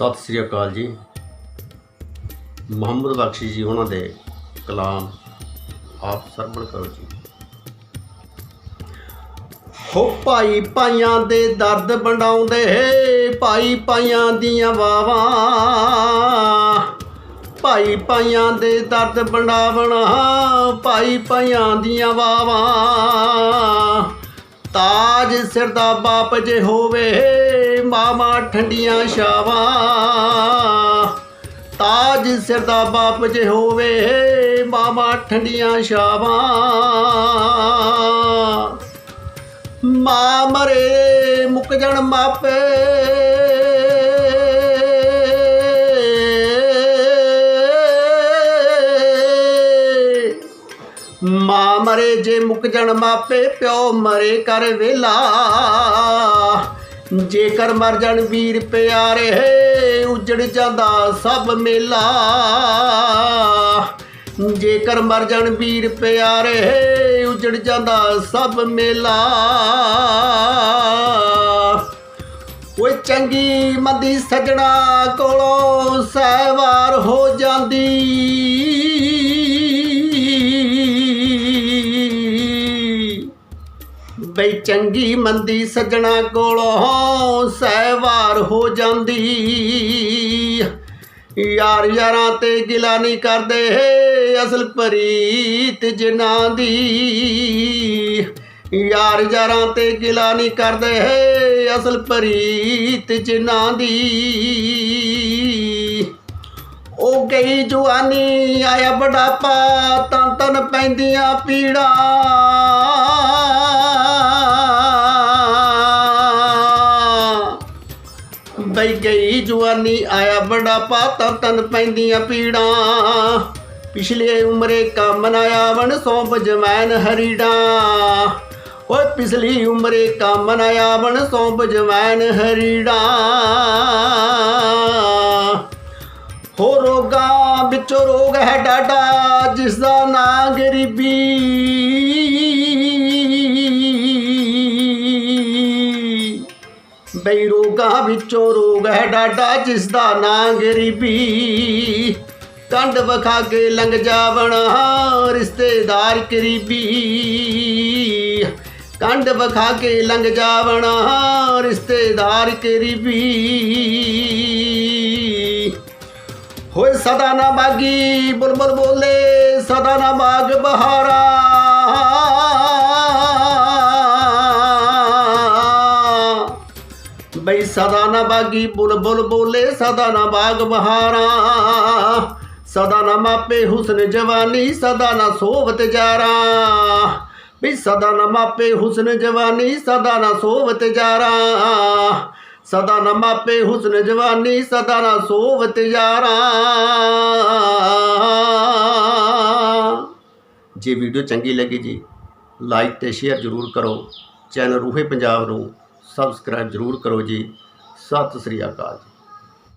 ਸਤਿ ਸ੍ਰੀ ਅਕਾਲ ਜੀ। ਮੁਹੰਮਦ ਬਖਸ਼ੀ ਜੀ, ਉਹਨਾਂ ਦੇ ਕਲਾਮ ਆਪ ਸਰਵਣ ਕਰੋ ਜੀ। ਹੋ ਭਾਈ ਭਾਈਆਂ ਦੇ ਦਰਦ ਵੰਡਾਉਂਦੇ ਭਾਈ ਭਾਈਆਂ ਦੀਆਂ ਵਾਵਾਂ। ਭਾਈ ਭਾਈਆਂ ਦੇ ਦਰਦ ਵੰਡਾਵਣਾ, ਭਾਈ ਭਾਈਆਂ ਦੀਆਂ ਵਾਵਾਂ। ਤਾਜ ਸਿਰ ਦਾ ਬਾਪ ਜੇ ਹੋਵੇ ਮਾਮਾ ਠੰਡੀਆਂ ਛਾਵਾਂ। ਤਾਜ ਸਿਰ ਦਾ ਬਾਪ ਜੇ ਹੋਵੇ ਮਾਮਾ ਠੰਡੀਆਂ ਛਾਵਾਂ। ਮਾਂ ਮਰੇ, ਮੁੱਕ ਜਣ ਮਾਪੇ। ਮਾਂ ਮਰੇ ਜੇ ਮੁੱਕ ਜਣ ਮਾਪੇ, ਪਿਓ ਮਰੇ ਕਰ ਵੇਲਾ। ਜੇਕਰ ਮਰ ਜਣ ਵੀਰ ਪਿਆਰੇ, ਉਜੜ ਜਾਂਦਾ ਸਭ ਮੇਲਾ। ਜੇਕਰ ਮਰ ਜਣ ਵੀਰ ਪਿਆਰੇ, ਉਜੜ ਜਾਂਦਾ ਸਭ ਮੇਲਾ। ਓਏ ਚੰਗੀ ਮੰਦੀ ਸਜਣਾ ਕੋਲੋਂ ਸਹਿਵਾਰ ਹੋ ਜਾਂਦੀ। ਬਈ ਚੰਗੀ ਮੰਦੀ ਸਜਣਾ ਕੋਲੋਂ ਸਹਿਵਾਰ ਹੋ ਜਾਂਦੀ। ਯਾਰ ਯਾਰਾਂ ਤੇ ਗਿਲਾ ਨਹੀਂ ਕਰਦੇ ਅਸਲ ਪ੍ਰੀਤ ਜਿਨ੍ਹਾਂ ਦੀ। ਯਾਰ ਯਾਰਾਂ ਤੇ ਗਿਲਾ ਨਹੀਂ ਕਰਦੇ ਅਸਲ ਪ੍ਰੀਤ ਜਿਨ੍ਹਾਂ ਦੀ। ਉਹ ਗਈ ਜਵਾਨੀ, ਆਇਆ ਬੁਢਾਪਾ ਤਾਂ ਤਨ ਪੈਂਦੀਆਂ ਪੀੜਾਂ। ਬਈ ਗਈ ਜਵਾਨੀ ਆਇਆ ਬੁਢਾਪਾ ਪਾਤਾ, ਤਨ ਪੈਂਦੀਆਂ ਪੀੜਾਂ। ਪਿਛਲੇ ਉਮਰੇ ਕੰਮ ਨਾ ਆਵਣ, ਸੌਂਪ ਜਮੈਨ ਹਰੀੜਾਂ। ਓਏ ਪਿਛਲੀ ਉਮਰੇ ਕੰਮ ਨਾ ਆਵਣ, ਸੌਂਪ ਜਮੈਨ ਹਰੀੜਾਂ। ਹੋ ਰੋਗਾਂ ਵਿੱਚੋਂ ਰੋਗ ਹੈ ਡਾਡਾ ਜਿਸ ਦਾ ਨਾਂ ਗਰੀਬੀ। ਬਈ ਰੋਗਾਂ ਵਿੱਚੋਂ ਰੋਗ ਹੈ ਡਾਡਾ ਜਿਸ ਦਾ ਨਾਂ ਗਰੀਬੀ। ਕੰਡ ਵਖਾ ਕੇ ਲੰਘ ਜਾਵਣਾ ਰਿਸ਼ਤੇਦਾਰ ਕਰੀਬੀ। ਕੰਡ ਵਖਾ ਕੇ ਲੰਘ ਜਾਵਣਾ ਰਿਸ਼ਤੇਦਾਰ ਕਰੀਬੀ। ਹੋਏ ਸਦਾ ਨਾ ਬਾਗੀ, ਬੁਲਬੁਲ ਬੋਲੇ, ਸਦਾ ਨਾ ਬਾਗ ਬਹਾਰ ਬਈ ਸਦਾ ਨਾ ਬਾਗੀ ਬੁਲਬੁਲ ਬੋਲੇ ਸਦਾ ਨਾ ਬਾਗ ਬਹਾਰਾ। ਸਦਾ ਨਾ ਮਾਪੇ ਹੁਸਨ ਜਵਾਨੀ, ਸਦਾ ਨਾ ਸੋਵਤ ਜਾਰਾ। ਬਈ ਸਦਾ ਨਾ ਮਾਪੇ ਹੁਸਨ ਜਵਾਨੀ, ਸਦਾ ਨਾ ਸੋਵਤ ਜਾਰਾ। ਸਦਾ ਨਾ ਮਾਪੇ ਹੁਸਨ ਜਵਾਨੀ, ਸਦਾ ਨਾ ਸੋਵਤ ਯਾਰਾ ਜੇ ਵੀਡੀਓ ਚੰਗੀ ਲੱਗੀ ਜੀ, ਲਾਈਕ ਤੇ ਸ਼ੇਅਰ ਜ਼ਰੂਰ ਕਰੋ। ਚੈਨਲ ਰੂਹੇ ਪੰਜਾਬ ਨੂੰ ਸਬਸਕ੍ਰਾਈਬ ਜ਼ਰੂਰ ਕਰੋ ਜੀ। ਸਤਿ ਸ੍ਰੀ ਅਕਾਲ ਜੀ।